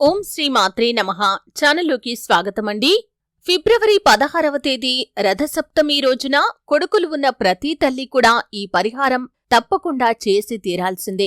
ఓం శ్రీ మాత్రే నమ. ఛానల్లోకి స్వాగతమండి. ఫిబ్రవరి పదహారవ తేదీ రథసప్తమి రోజున కొడుకులు ఉన్న ప్రతి తల్లి కూడా ఈ పరిహారం తప్పకుండా చేసి తీరాల్సిందే.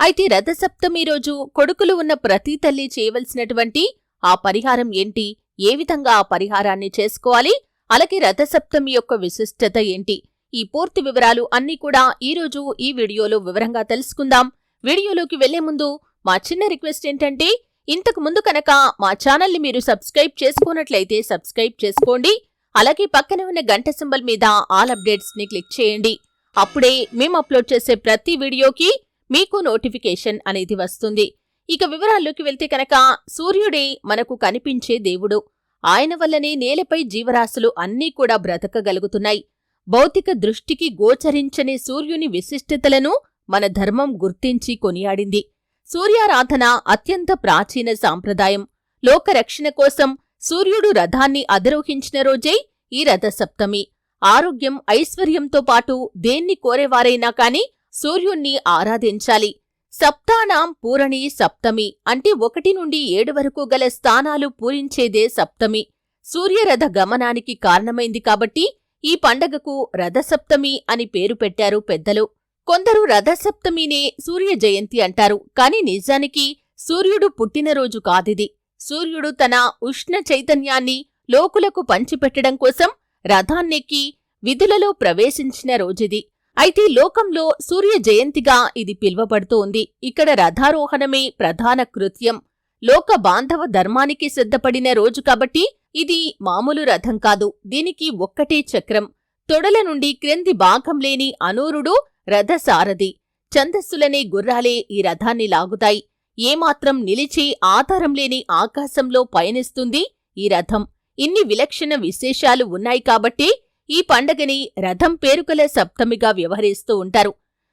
అయితే రథసప్తమి రోజు కొడుకులు ఉన్న ప్రతి తల్లి చేయవలసినటువంటి ఆ పరిహారం ఏంటి? ఏ విధంగా ఆ పరిహారాన్ని చేసుకోవాలి? అలాగే రథసప్తమి యొక్క విశిష్టత ఏంటి? ఈ పూర్తి వివరాలు అన్నీ కూడా ఈరోజు ఈ వీడియోలో వివరంగా తెలుసుకుందాం. వీడియోలోకి వెళ్ళే ముందు మా చిన్న రిక్వెస్ట్ ఏంటంటే ఇంతకు ముందు కనుక మా ఛానల్ని మీరు సబ్స్క్రైబ్ చేసుకున్నట్లయితే సబ్స్క్రైబ్ చేసుకోండి. అలాగే పక్కనే ఉన్న గంట సింబల్ మీద ఆల్ అప్డేట్స్ని క్లిక్ చేయండి. అప్పుడే మేము అప్లోడ్ చేసే ప్రతి వీడియోకి మీకు నోటిఫికేషన్ అనేది వస్తుంది. ఇక వివరాల్లోకి వెళ్తే కనుక సూర్యుడే మనకు కనిపించే దేవుడు. ఆయన వల్లనే నేలపై జీవరాశులు అన్నీ కూడా బ్రతకగలుగుతున్నాయి. భౌతిక దృష్టికి గోచరించని సూర్యుని విశిష్టతలను మన ధర్మం గుర్తించి కొనియాడింది. సూర్యారాధన అత్యంత ప్రాచీన సాంప్రదాయం. లోకరక్షణ కోసం సూర్యుడు రథాన్ని అధిరోహించిన రోజే ఈ రథసప్తమి. ఆరోగ్యం ఐశ్వర్యంతో పాటు దేన్ని కోరేవారైనా కాని సూర్యుణ్ణి ఆరాధించాలి. సప్తానాం పూరణి సప్తమి అంటే ఒకటి నుండి ఏడు వరకు గల స్థానాలు పూరించేదే సప్తమి. సూర్యరథ గమనానికి కారణమైంది కాబట్టి ఈ పండగకు రథసప్తమి అని పేరు పెట్టారు పెద్దలు. కొందరు రథసప్తమినే సూర్య జయంతి అంటారు. కాని నిజానికి సూర్యుడు పుట్టినరోజు కాదిది. సూర్యుడు తన ఉష్ణ చైతన్యాన్ని లోకులకు పంచిపెట్టడం కోసం రథాన్నెక్కి విధులలో ప్రవేశించిన రోజుది. అయితే లోకంలో సూర్య జయంతిగా ఇది పిలువబడుతూ ఉంది ఇక్కడ రథారోహణమే ప్రధాన కృత్యం. లోక బాంధవ ధర్మానికి సిద్ధపడిన రోజు కాబట్టి ఇది మామూలు రథం కాదు. దీనికి ఒక్కటే చక్రం. తొడల నుండి క్రింది భాగం లేని అనూరుడు రథసారథి. ఛందస్సులనే గుర్రాలే ఈ రథాన్ని లాగుతాయి. ఏమాత్రం నిలిచి ఆధారం లేని ఆకాశంలో పయనిస్తుంది ఈ రథం. ఇన్ని విలక్షణ విశేషాలు ఉన్నాయి కాబట్టి ఈ పండగని రథం పేరుకల సప్తమిగా వ్యవహరిస్తూ ఉంటారు.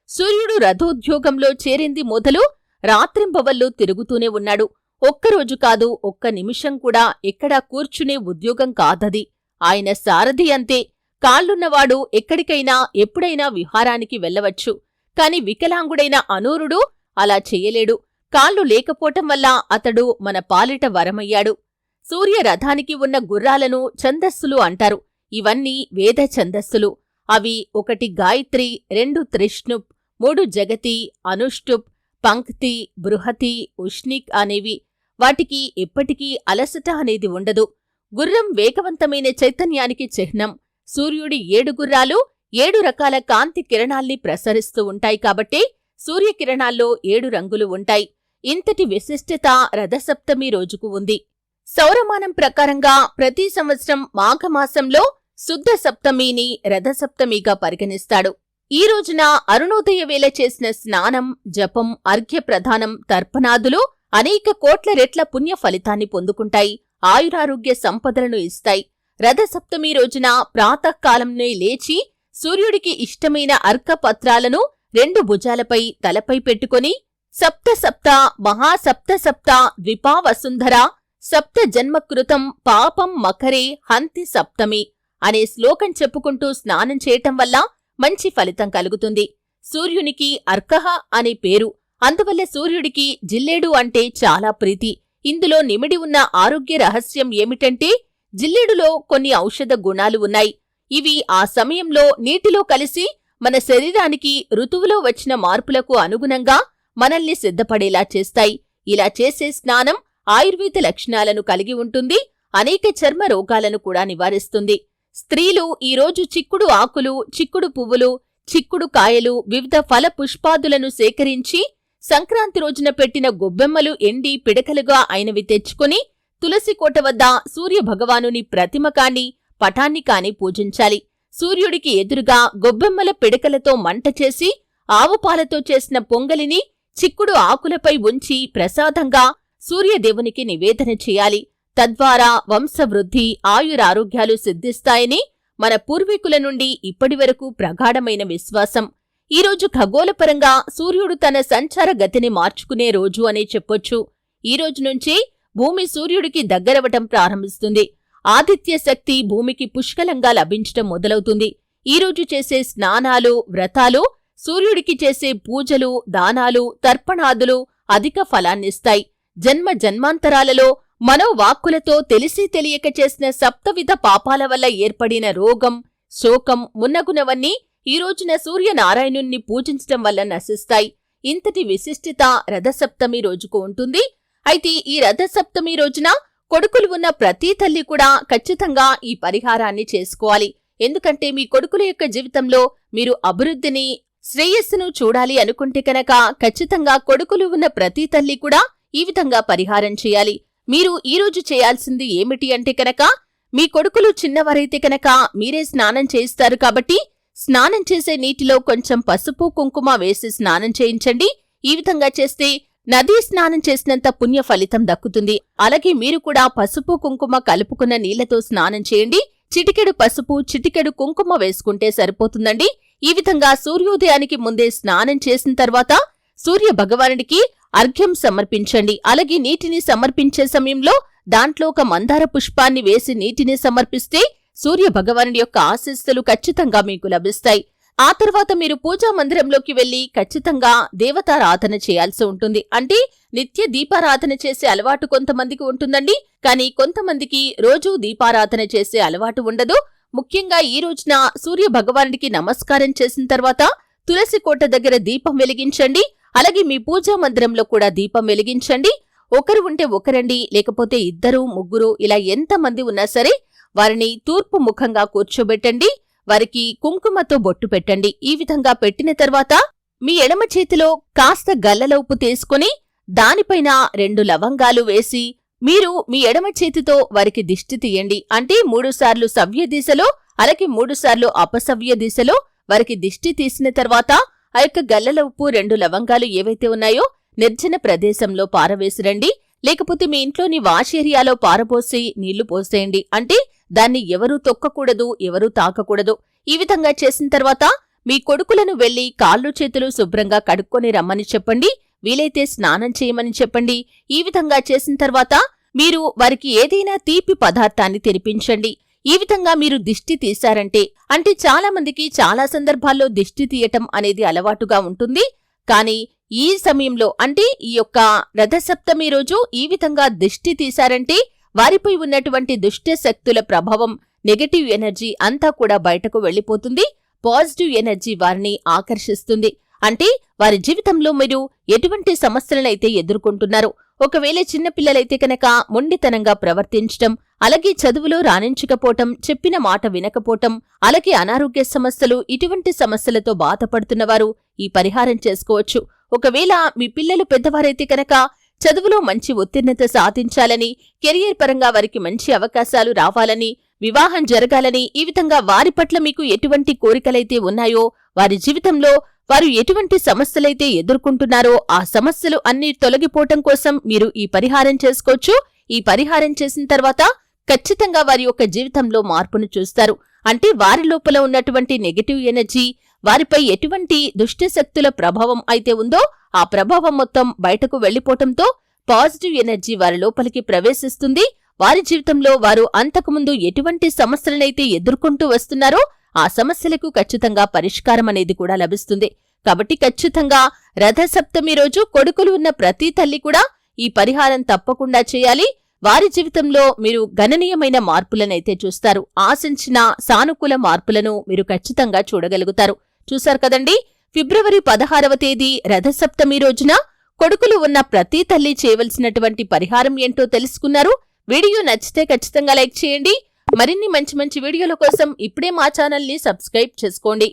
సూర్యుడు రథోద్యోగంలో చేరింది మొదలు రాత్రింబవళ్ళు తిరుగుతూనే ఉన్నాడు. ఒక్కరోజు కాదు ఒక్క నిమిషం కూడా ఎక్కడా కూర్చునే ఉద్యోగం కాదది. ఆయన సారథి అంతే. కాళ్ళున్నవాడు ఎక్కడికైనా ఎప్పుడైనా విహారానికి వెళ్ళవచ్చు. కాని వికలాంగుడైన అనూరుడు అలా చెయ్యలేడు కాళ్ళు లేకపోవటం వల్ల అతడు మన పాలిట వరమయ్యాడు. సూర్య రథానికి ఉన్న గుర్రాలను ఛందస్సులు అంటారు. ఇవన్నీ వేద ఛందస్సులు. అవి ఒకటి గాయత్రి రెండు త్రిష్ణుప్ మూడు జగతి అనుష్టుప్ పంక్తి బృహతి ఉష్ణిక్ అనేవి. వాటికి ఎప్పటికీ అలసట అనేది ఉండదు. గుర్రం వేగవంతమైన చైతన్యానికి చిహ్నం. సూర్యుడి ఏడు గుర్రాలు ఏడు రకాల కాంతి కిరణాల్ని ప్రసరిస్తూ ఉంటాయి కాబట్టే సూర్యకిరణాల్లో ఏడు రంగులు ఉంటాయి. ఇంతటి విశిష్టత రథసప్తమి రోజుకు ఉంది. సౌరమానం ప్రకారంగా ప్రతి సంవత్సరం మాఘమాసంలో శుద్ధ సప్తమిని రథసప్తమిగా పరిగణిస్తాడు. ఈ రోజున అరుణోదయ వేళ చేసిన స్నానం జపం అర్ఘ్యప్రధానం తర్పణాదులు అనేక కోట్ల రెట్ల పుణ్య ఫలితాన్ని పొందుకుంటాయి. ఆయురారోగ్య సంపదలను ఇస్తాయి. రథసప్తమి రోజున ప్రాతకాలంనే లేచి సూర్యుడికి ఇష్టమైన అర్కపత్రాలను రెండు భుజాలపై తలపై పెట్టుకొని సప్త సప్త మహాసప్త సప్త ద్విపావసుంధర సప్త జన్మకృతం పాపం మకరే హంతి సప్తమి అనే శ్లోకం చెప్పుకుంటూ స్నానం చేయటం వల్ల మంచి ఫలితం కలుగుతుంది. సూర్యునికి అర్కహ అనే పేరు. అందువల్ల సూర్యుడికి జిల్లేడు అంటే చాలా ప్రీతి. ఇందులో నిమిడి ఉన్న ఆరోగ్య రహస్యం ఏమిటంటే జిల్లేడులో కొన్ని ఔషధ గుణాలు ఉన్నాయి. ఇవి ఆ సమయంలో నీటిలో కలిసి మన శరీరానికి ఋతువులో వచ్చిన మార్పులకు అనుగుణంగా మనల్ని సిద్ధపడేలా చేస్తాయి. ఇలా చేసే స్నానం ఆయుర్వేద లక్షణాలను కలిగి ఉంటుంది. అనేక చర్మ రోగాలను కూడా నివారిస్తుంది. స్త్రీలు ఈరోజు చిక్కుడు ఆకులు చిక్కుడు పువ్వులు చిక్కుడు కాయలు వివిధ ఫల పుష్పాదులను సేకరించి సంక్రాంతి రోజున పెట్టిన గొబ్బెమ్మలు ఎండి పిడకలుగా అయినవి తెచ్చుకుని తులసికోట వద్ద సూర్య భగవానుని ప్రతిమ కాని పటాన్ని కాని పూజించాలి. సూర్యుడికి ఎదురుగా గొబ్బెమ్మల పిడకలతో మంట చేసి ఆవుపాలతో చేసిన పొంగలిని చిక్కుడు ఆకులపై ఉంచి ప్రసాదంగా సూర్యదేవునికి నివేదన చేయాలి. తద్వారా వంశవృద్ధి ఆయురారోగ్యాలు సిద్ధిస్తాయని మన పూర్వీకుల నుండి ఇప్పటివరకు ప్రగాఢమైన విశ్వాసం. ఈరోజు ఖగోళపరంగా సూర్యుడు తన సంచార గతిని మార్చుకునే రోజు అనే చెప్పొచ్చు. ఈ రోజు నుంచే భూమి సూర్యుడికి దగ్గరవటం ప్రారంభిస్తుంది. ఆదిత్య శక్తి భూమికి పుష్కలంగా లభించటం మొదలవుతుంది. ఈరోజు చేసే స్నానాలు వ్రతాలు సూర్యుడికి చేసే పూజలు దానాలు తర్పణాదులు అధిక ఫలాన్నిస్తాయి. జన్మ జన్మాంతరాలలో మనోవాక్కులతో తెలిసి తెలియక చేసిన సప్తవిధ పాపాల వల్ల ఏర్పడిన రోగం శోకం మున్నగునవన్నీ ఈ రోజున సూర్యనారాయణుణ్ణి పూజించటం వల్ల నశిస్తాయి. ఇంతటి విశిష్టత రథసప్తమి రోజుకు ఉంటుంది. అయితే ఈ రథసప్తమి రోజున కొడుకులు ఉన్న ప్రతి తల్లి కూడా ఖచ్చితంగా ఈ పరిహారాన్ని చేసుకోవాలి. ఎందుకంటే మీ కొడుకుల యొక్క జీవితంలో మీరు అభివృద్ధిని శ్రేయస్సును చూడాలి అనుకుంటే కనుక ఖచ్చితంగా కొడుకులు ఉన్న ప్రతి తల్లి కూడా ఈ విధంగా పరిహారం చేయాలి. మీరు ఈ రోజు చేయాల్సింది ఏమిటి అంటే కనుక మీ కొడుకులు చిన్నవారైతే కనుక మీరే స్నానం చేయిస్తారు కాబట్టి స్నానం చేసే నీటిలో కొంచెం పసుపు కుంకుమ వేసి స్నానం చేయించండి. ఈ విధంగా చేస్తే నదీ స్నానం చేసినంత పుణ్య ఫలితం దక్కుతుంది. అలాగే మీరు కూడా పసుపు కుంకుమ కలుపుకున్న నీళ్ళతో స్నానం చేయండి. చిటికెడు పసుపు చిటికెడు కుంకుమ వేసుకుంటే సరిపోతుందండి. ఈ విధంగా సూర్యోదయానికి ముందే స్నానం చేసిన తర్వాత సూర్య భగవానుడికి అర్ఘ్యం సమర్పించండి. అలాగే నీటిని సమర్పించే సమయంలో దాంట్లో ఒక మందార పుష్పాన్ని వేసి నీటిని సమర్పిస్తే సూర్య భగవానుడి యొక్క ఆశీస్సులు ఖచ్చితంగా మీకు లభిస్తాయి. ఆ తర్వాత మీరు పూజా మందిరంలోకి వెళ్ళి ఖచ్చితంగా దేవతారాధన చేయాల్సి ఉంటుంది. అంటే నిత్య దీపారాధన చేసే అలవాటు కొంతమందికి ఉంటుందండి. కానీ కొంతమందికి రోజూ దీపారాధన చేసే అలవాటు ఉండదు. ముఖ్యంగా ఈ రోజున సూర్య భగవానుడికి నమస్కారం చేసిన తర్వాత తులసి కోట దగ్గర దీపం వెలిగించండి. అలాగే మీ పూజా మందిరంలో కూడా దీపం వెలిగించండి. ఒకరు ఉంటే ఒకరండి లేకపోతే ఇద్దరు ముగ్గురు ఇలా ఎంతమంది ఉన్నా సరే వారిని తూర్పు ముఖంగా కూర్చోబెట్టండి. వారికి కుంకుమతో బొట్టు పెట్టండి. ఈ విధంగా పెట్టిన తర్వాత మీ ఎడమ చేతిలో కాస్త గల్లల ఉప్పు తీసుకుని దానిపైన రెండు లవంగాలు వేసి మీరు మీ ఎడమ చేతితో వారికి దిష్టి తీయండి. అంటే మూడుసార్లు సవ్య దిశలో అలాగే మూడుసార్లు అపసవ్య దిశలో వారికి దిష్టి తీసిన తర్వాత ఆ యొక్క గల్లల ఉప్పు రెండు లవంగాలు ఏవైతే ఉన్నాయో నిర్జన ప్రదేశంలో పారవేసిరండి లేకపోతే మీ ఇంట్లోని వాష్ ఏరియాలో పారబోసి నీళ్ళు పోసేయండి. అంటే దాన్ని ఎవరూ తొక్కకూడదు ఎవరూ తాకకూడదు. ఈ విధంగా చేసిన తర్వాత మీ కొడుకులను వెళ్ళి కాళ్ళు చేతులు శుభ్రంగా కడుక్కొని రమ్మని చెప్పండి వీలైతే స్నానం చేయమని చెప్పండి. ఈ విధంగా చేసిన తర్వాత మీరు వారికి ఏదైనా తీపి పదార్థాన్ని తినిపించండి. ఈ విధంగా మీరు దిష్టి తీశారంటే అంటే చాలా మందికి చాలా సందర్భాల్లో దిష్టి తీయటం అనేది అలవాటుగా ఉంటుంది. కానీ ఈ సమయంలో అంటే ఈ యొక్క రథసప్తమి రోజు ఈ విధంగా దిష్టి తీశారంటే వారిపై ఉన్నటువంటి దుష్ట శక్తుల ప్రభావం నెగటివ్ ఎనర్జీ అంతా కూడా బయటకు వెళ్ళిపోతుంది పాజిటివ్ ఎనర్జీ వారిని ఆకర్షిస్తుంది. అంటే వారి జీవితంలో మీరు ఎటువంటి సమస్యలనైతే ఎదుర్కొంటున్నారు ఒకవేళ చిన్నపిల్లలైతే కనుక మొండితనంగా ప్రవర్తించటం అలాగే చదువులో రాణించకపోవటం చెప్పిన మాట వినకపోవటం అలాగే అనారోగ్య సమస్యలు ఇటువంటి సమస్యలతో బాధపడుతున్నవారు ఈ పరిహారం చేసుకోవచ్చు. ఒకవేళ మీ పిల్లలు పెద్దవారైతే కనుక చదువులో మంచి ఉత్తీర్ణత సాధించాలని కెరియర్ పరంగా వారికి మంచి అవకాశాలు రావాలని వివాహం జరగాలని ఈ విధంగా వారి పట్ల మీకు ఎటువంటి కోరికలైతే ఉన్నాయో వారి జీవితంలో వారు ఎటువంటి సమస్యలైతే ఎదుర్కొంటున్నారో ఆ సమస్యలు అన్ని తొలగిపోవటం కోసం మీరు ఈ పరిహారం చేసుకోవచ్చు. ఈ పరిహారం చేసిన తర్వాత ఖచ్చితంగా వారి యొక్క జీవితంలో మార్పును చూస్తారు. అంటే వారి లోపల ఉన్నటువంటి నెగటివ్ ఎనర్జీ వారిపై ఎటువంటి దుష్టశక్తుల ప్రభావం అయితే ఉందో ఆ ప్రభావం మొత్తం బయటకు వెళ్ళిపోవటంతో పాజిటివ్ ఎనర్జీ వారి లోపలికి ప్రవేశిస్తుంది. వారి జీవితంలో వారు అంతకుముందు ఎటువంటి సమస్యలనైతే ఎదుర్కొంటూ వస్తున్నారో ఆ సమస్యలకు ఖచ్చితంగా పరిష్కారం అనేది కూడా లభిస్తుంది. కాబట్టి ఖచ్చితంగా రథసప్తమి రోజు కొడుకులు ఉన్న ప్రతి తల్లి కూడా ఈ పరిహారం తప్పకుండా చేయాలి. వారి జీవితంలో మీరు గణనీయమైన మార్పులనైతే చూస్తారు. ఆశించిన సానుకూల మార్పులను మీరు ఖచ్చితంగా చూడగలుగుతారు. చూశారు కదండి? ఫిబ్రవరి పదహారవ తేదీ రథసప్తమి రోజున కొడుకులు ఉన్న ప్రతి తల్లి చేయవలసినటువంటి పరిహారం ఏంటో తెలుసుకున్నారు. వీడియో నచ్చితే ఖచ్చితంగా లైక్ చేయండి. మరిన్ని మంచి మంచి వీడియోల కోసం ఇప్పుడే మా ఛానల్ని సబ్స్క్రైబ్ చేసుకోండి.